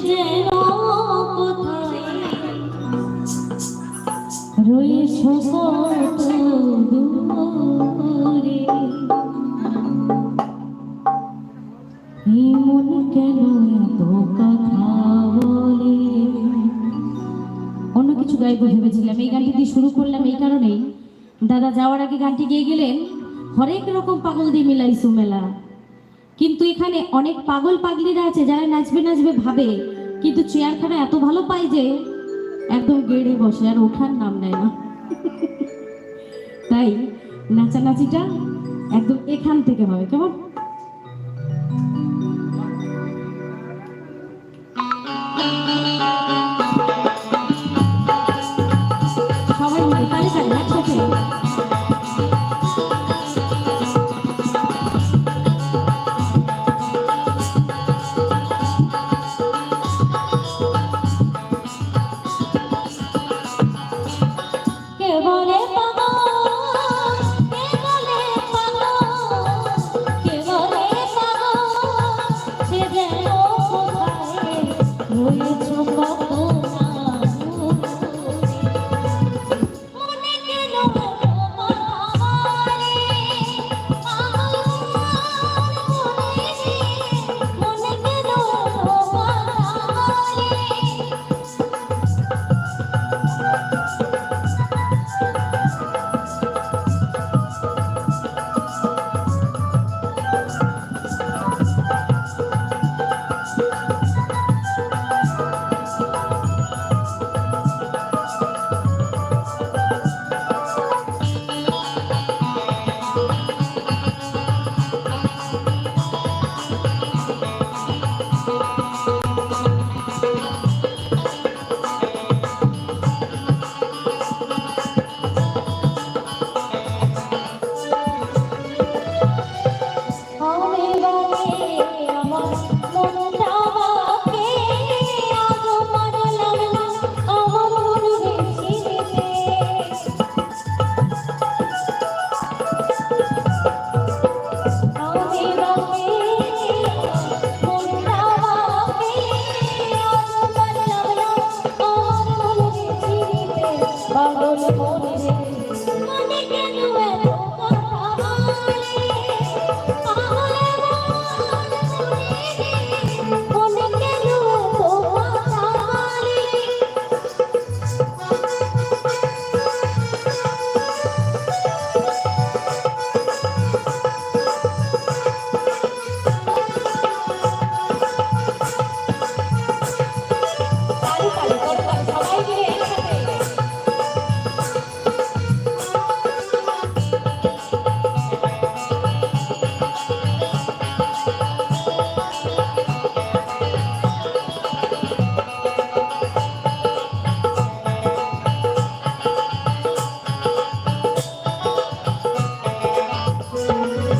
যেন কেন এত কথা বলে? অন্য কিছু গাইব ভেবেছিলাম। এই গানটি দিয়ে শুরু করলাম এই কারণেই। দাদা যাওয়ার আগে গানটি গেয়ে গেলেন। হরেক রকম পাগল দিয়ে মিলাইছো মেলা। কিন্তু এখানে অনেক পাগল পাগলিরা আছে যারা নাচবে নাচবে ভাবে, কিন্তু চেয়ারখানা এত ভালো পায় যে একদম গেড়ে বসে, আর ওঠার নাম নেয় না। তাই নাচানাচিটা একদম এখান থেকে হবে, কেমন? সবাই তালে একসাথে।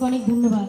অনেক অনেক ধন্যবাদ